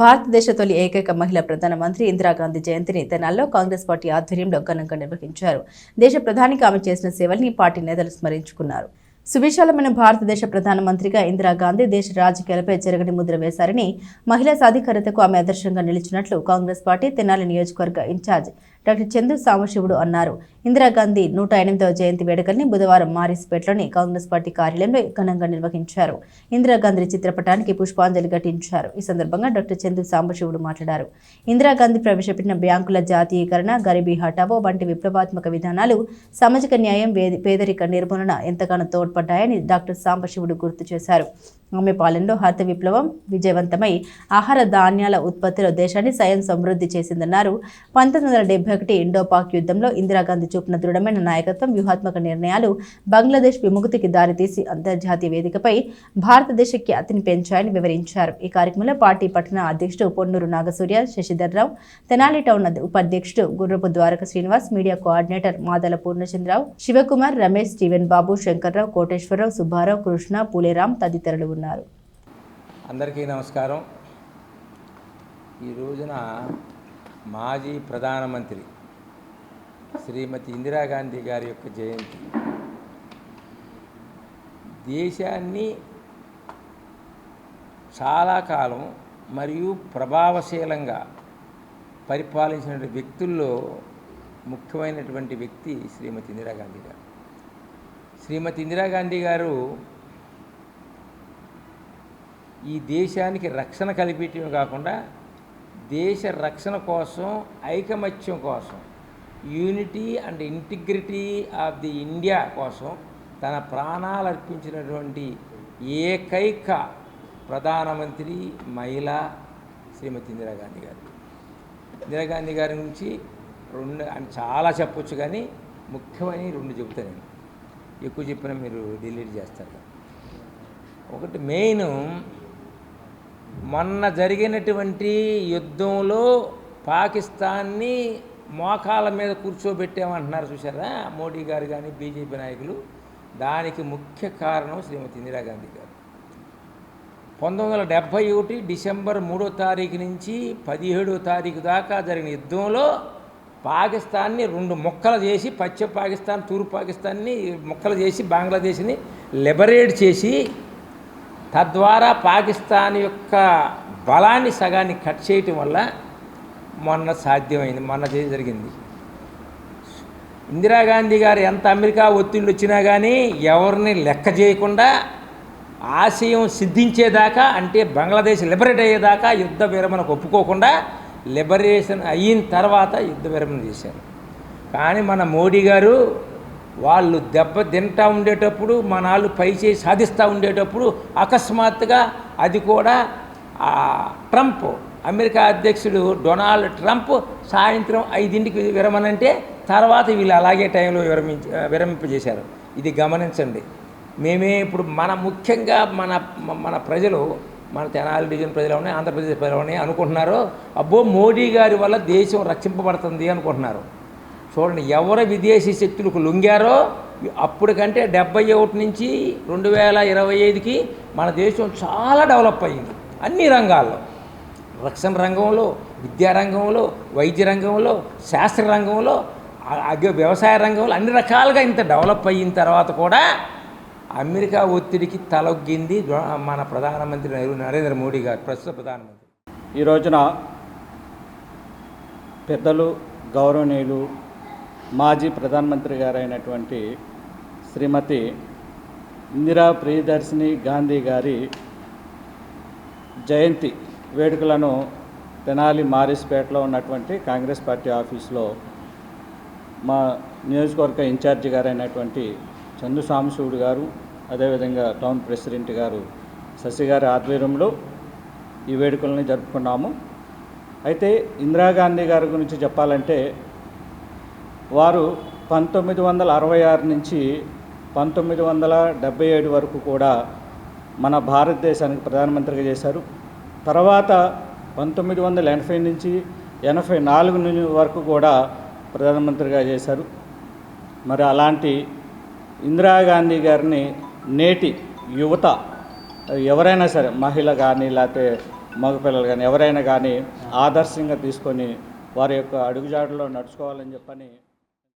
భారతదేశ తొలి ఏకైక మహిళా ప్రధానమంత్రి ఇందిరాగాంధీ జయంతిని తెనాల్లో కాంగ్రెస్ పార్టీ ఆధ్వర్యంలో ఘనంగా నిర్వహించారు. దేశ ప్రధానికి ఆమె చేసిన సేవల్ని పార్టీ నేతలు స్మరించుకున్నారు. సువిశాలమైన భారతదేశ ప్రధానమంత్రిగా ఇందిరాగాంధీ దేశ రాజకీయాలపై జరగని ముద్ర వేశారని మహిళా సాధికారతకు ఆమె ఆదర్శంగా నిలిచినట్లు కాంగ్రెస్ పార్టీ తెనాలి నియోజకవర్గ ఇన్ఛార్జ్ డాక్టర్ చందు సాంబశివుడు అన్నారు. ఇందిరాగాంధీ నూట ఎనిమిదవ జయంతి వేడుకల్ని బుధవారం మారిస్పేటలోని కాంగ్రెస్ పార్టీ కార్యాలయంలో ఘనంగా నిర్వహించారు. ఇందిరాగాంధీ చిత్రపటానికి పుష్పాంజలి ఘటించారు. ఈ సందర్భంగా డాక్టర్ చందు సాంబశివుడు మాట్లాడారు. ఇందిరాగాంధీ ప్రవేశపెట్టిన బ్యాంకుల జాతీయకరణ గరీబీ హఠావో వంటి విప్లవాత్మక విధానాలు సామాజిక న్యాయం వేది- పేదరిక నిర్మూలన ఎంతగానో తోడ్పడ్డాయని డాక్టర్ సాంబశివుడు గుర్తు చేశారు. ఆమె పాలనలో హరిత విప్లవం విజయవంతమై ఆహార ధాన్యాల ఉత్పత్తిలో దేశాన్ని స్వయం సమృద్ధి చేసిందన్నారు. పంతొమ్మిది వందల డెబ్బై ఒకటి ఇండో పాక్ యుద్ధంలో ఇందిరాగాంధీ చూపిన దృఢమైన నాయకత్వం వ్యూహాత్మక నిర్ణయాలు బంగ్లాదేశ్ విముక్తికి దారితీసి అంతర్జాతీయ వేదికపై భారతదేశ ఖ్యాతిని పెంచాయని వివరించారు. ఈ కార్యక్రమంలో పార్టీ పట్టణ అధ్యక్షుడు పొన్నూరు నాగసూర్య శశిధర్ రావు తెనాలి టౌన్ ఉపాధ్యక్షుడు Gurrapu Dwaraka Srinivas media coordinator Madala Purnachandrarao Sivakumar Ramesh Steven Babu Sankararao Koteswararao Subbarao Krishna Puleram తదితరులు ఉన్నారు. అందరికీ నమస్కారం. ఈ రోజున మాజీ ప్రధానమంత్రి శ్రీమతి ఇందిరాగాంధీ గారి యొక్క జయంతి. దేశాన్ని చాలా కాలం మరియు ప్రభావశీలంగా పరిపాలించిన వ్యక్తుల్లో ముఖ్యమైనటువంటి వ్యక్తి శ్రీమతి ఇందిరాగాంధీ గారు. శ్రీమతి ఇందిరాగాంధీ గారు ఈ దేశానికి రక్షణ కల్పించడం కాకుండా దేశ రక్షణ కోసం ఐకమత్యం కోసం unity and integrity of the India కోసం తన ప్రాణాలు అర్పించినటువంటి ఏకైక ప్రధానమంత్రి మహిళ శ్రీమతి ఇందిరాగాంధీ గారు. ఇందిరాగాంధీ గారి నుంచి రెండు అని చాలా చెప్పొచ్చు కానీ ముఖ్యమైన రెండు చెబుతాను నేను. ఎక్కువ చెప్పినా మీరు డిలీట్ చేస్తారు. ఒకటి మెయిన్ మొన్న జరిగినటువంటి యుద్ధంలో పాకిస్తాన్ని మోకాల మీద కూర్చోబెట్టామంటున్నారు చూసారా మోడీ గారు కానీ బీజేపీ నాయకులు. దానికి ముఖ్య కారణం శ్రీమతి ఇందిరాగాంధీ గారు. పంతొమ్మిది వందల డెబ్భై ఒకటి డిసెంబర్ మూడో తారీఖు నుంచి పదిహేడో తారీఖు దాకా జరిగిన యుద్ధంలో పాకిస్తాన్ని రెండు ముక్కలు చేసి పశ్చిమ పాకిస్తాన్ తూర్పు పాకిస్తాన్ని ముక్కలు చేసి బంగ్లాదేశ్ని లిబరేట్ చేసి తద్వారా పాకిస్తాన్ యొక్క బలాన్ని సగాన్ని కట్ చేయటం వల్ల మొన్న సాధ్యమైంది మొన్న జరిగింది. ఇందిరాగాంధీ గారు ఎంత అమెరికా ఒత్తిళ్ళు వచ్చినా కానీ ఎవరిని లెక్క చేయకుండా ఆశయం సిద్ధించేదాకా అంటే బంగ్లాదేశ్ లిబరేట్ అయ్యేదాకా యుద్ధ విరమణకు ఒప్పుకోకుండా లిబరేషన్ అయిన తర్వాత యుద్ధ విరమణ చేశారు. కానీ మన మోడీ గారు వాళ్ళు దెబ్బ తింటా ఉండేటప్పుడు మన వాళ్ళు పై చేసి సాధిస్తూ ఉండేటప్పుడు అకస్మాత్తుగా అది కూడా ట్రంప్ అమెరికా అధ్యక్షుడు డొనాల్డ్ ట్రంప్ సాయంత్రం ఐదింటికి విరమనంటే తర్వాత వీళ్ళు అలాగే టైంలో విరమించ విరమింపజేశారు. ఇది గమనించండి. మేమే ఇప్పుడు మన ముఖ్యంగా మన మన ప్రజలు మన తెనాలి డివిజన్ ప్రజలు ఉన్నాయి ఆంధ్రప్రదేశ్ ప్రజలు ఉన్నాయి అనుకుంటున్నారు అబ్బో మోడీ గారి వల్ల దేశం రక్షింపబడుతుంది అనుకుంటున్నారు. చూడండి ఎవరు విదేశీ శక్తులకు లొంగారో అప్పటికంటే డెబ్బై ఒకటి నుంచి రెండు వేల ఇరవై ఐదుకి మన దేశం చాలా డెవలప్ అయ్యింది అన్ని రంగాల్లో. రక్షణ రంగంలో విద్యా రంగంలో వైద్య రంగంలో శాస్త్ర రంగంలో ఆ- వ్యవసాయ రంగంలో అన్ని రకాలుగా ఇంత డెవలప్ అయిన తర్వాత కూడా అమెరికా ఒత్తిడికి తలొగ్గింది మన ప్రధానమంత్రి నరేంద్ర మోడీ గారు ప్రస్తుత ప్రధానమంత్రి. ఈ రోజున పెద్దలు గౌరవనీయులు మాజీ ప్రధానమంత్రి గారైనటువంటి శ్రీమతి ఇందిరా ప్రియదర్శిని గాంధీ గారి జయంతి వేడుకలను తెనాలి మారిస్పేటలో ఉన్నటువంటి కాంగ్రెస్ పార్టీ ఆఫీస్లో మా నియోజకవర్గ ఇన్ఛార్జి గారైనటువంటి చందు సాంబశివుడు గారు అదేవిధంగా టౌన్ ప్రెసిడెంట్ గారు శశి గారి ఆధ్వర్యంలో ఈ వేడుకలను జరుపుకున్నాము. అయితే ఇందిరాగాంధీ గారి గురించి చెప్పాలంటే వారు పంతొమ్మిది వందల అరవై ఆరు నుంచి పంతొమ్మిది వందల డెబ్బై ఏడు వరకు కూడా మన భారతదేశానికి ప్రధానమంత్రిగా చేశారు. తర్వాత పంతొమ్మిది వందల ఎనభై నుంచి ఎనభై నాలుగు నుంచి వరకు కూడా ప్రధానమంత్రిగా చేశారు. మరి అలాంటి ఇందిరాగాంధీ గారిని నేటి యువత ఎవరైనా సరే మహిళ కానీ లేకపోతే మగపిల్లలు కానీ ఎవరైనా కానీ ఆదర్శంగా తీసుకొని వారి యొక్క అడుగుజాడలో నడుచుకోవాలని చెప్పని